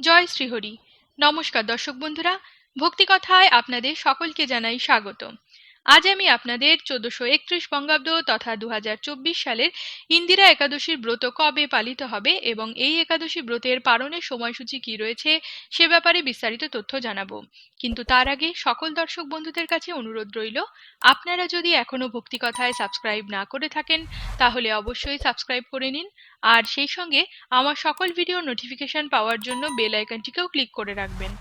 জয় শ্রীহরি। নমস্কার দর্শক বন্ধুরা ভক্তিকথায় আপনাদের সকলকে জানাই স্বাগত আজ আমি আপনাদের চোদ্দশো একত্রিশ বঙ্গাব্দ তথা দু হাজার চব্বিশ সালের ইন্দিরা একাদশীর ব্রত কবে পালিত হবে এবং এই একাদশী ব্রতের পালনের সময়সূচি কি রয়েছে সে ব্যাপারে বিস্তারিত তথ্য জানাব। কিন্তু তার আগে সকল দর্শক বন্ধুদের কাছে অনুরোধ রইল, আপনারা যদি এখনও ভক্তিকথায় সাবস্ক্রাইব না করে থাকেন, তাহলে অবশ্যই সাবস্ক্রাইব করে নিন। আর সেই সঙ্গে আমার সকল ভিডিও নোটিফিকেশন পাওয়ার জন্য বেল আইকনটিকেও ক্লিক করে রাখবেন।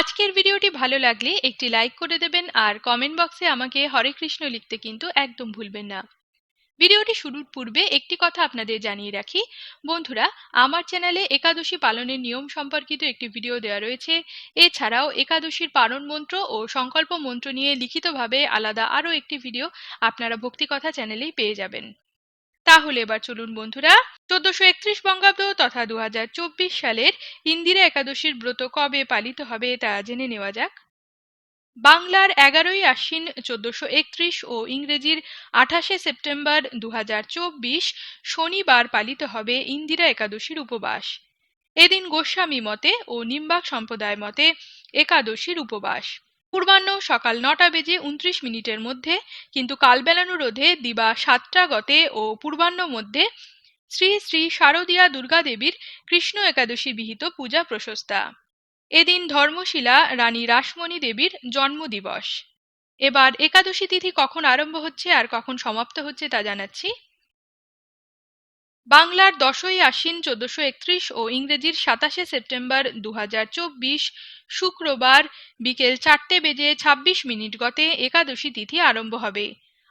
আজকের ভিডিওটি ভালো লাগলে একটি লাইক করে দেবেন আর কমেন্ট বক্সে আমাকে হরে কৃষ্ণ লিখতে কিন্তু একদম ভুলবেন না। ভিডিওটি শুরুর পূর্বে একটি কথা আপনাদের জানিয়ে রাখি। বন্ধুরা, আমার চ্যানেলে একাদশী পালনের নিয়ম সম্পর্কিত একটি ভিডিও দেওয়া রয়েছে। এছাড়াও একাদশীর পালন মন্ত্র ও সংকল্প মন্ত্র নিয়ে লিখিতভাবে আলাদা আরও একটি ভিডিও আপনারা ভক্তিকথা চ্যানেলেই পেয়ে যাবেন। তাহলে এবার চলুন বন্ধুরা, চোদ্দশো একত্রিশ বঙ্গাব্দ তথা দুহাজার চব্বিশ সালের ইন্দিরা একাদশীর ব্রত কবে পালিত হবে তা জেনে নেওয়া যাক। বাংলার এগারোই আশ্বিন চোদ্দশো একত্রিশ ও ইংরেজির আঠাশে সেপ্টেম্বর দু হাজার চব্বিশ শনিবার পালিত হবে ইন্দিরা একাদশীর উপবাস। এদিন গোস্বামী মতে ও নিম্বাক সম্প্রদায় মতে একাদশীর উপবাস। পূর্বাহ্ন সকাল নটা বেজে উনত্রিশ মিনিটের মধ্যে, কিন্তু কালবেলানুরোধে দিবা সাতটা গতে ও পূর্বাহ্ন মধ্যে শ্রী শ্রী শারদীয়া দুর্গা দেবীর কৃষ্ণ একাদশী বিহিত পূজা প্রশস্তা। এদিন ধর্মশিলা রানী রাসমণি দেবীর জন্মদিবস। এবার একাদশী তিথি কখন আরম্ভ হচ্ছে আর কখন সমাপ্ত হচ্ছে তা জানাচ্ছি। বাংলার দশই আশ্বিন চোদ্দশো একত্রিশ ও ইংরেজির সাতাশে সেপ্টেম্বর দু হাজার চব্বিশ শুক্রবার বিকেল চারটে বেজে ২৬ মিনিট গতে একাদশী তিথি আরম্ভ হবে।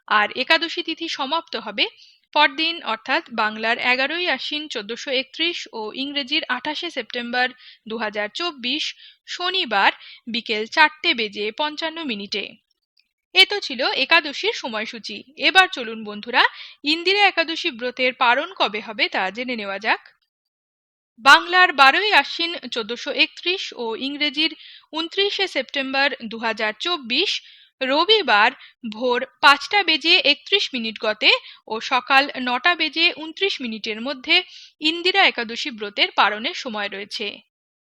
আর একাদশী তিথি সমাপ্ত হবে পরদিন, অর্থাৎ বাংলার এগারোই আশ্বিন চোদ্দশো একত্রিশ ও ইংরেজির আঠাশে সেপ্টেম্বর দু হাজার চব্বিশ শনিবার বিকেল চারটে বেজে পঞ্চান্ন মিনিটে। এ তো ছিল একাদশীর সময়সূচি। এবার চলুন বন্ধুরা, ইন্দিরা একাদশী ব্রতের পালন কবে হবে তা জেনে নেওয়া যাক। বাংলার বারোই আশ্বিন চোদ্দশো একত্রিশ ও ইংরেজির উনত্রিশে সেপ্টেম্বর দু হাজার চব্বিশ রবিবার ভোর পাঁচটা বেজে একত্রিশ মিনিট গতে ও সকাল নটা বেজে উনত্রিশ মিনিটের মধ্যে ইন্দিরা একাদশী ব্রতের পালনের সময় রয়েছে।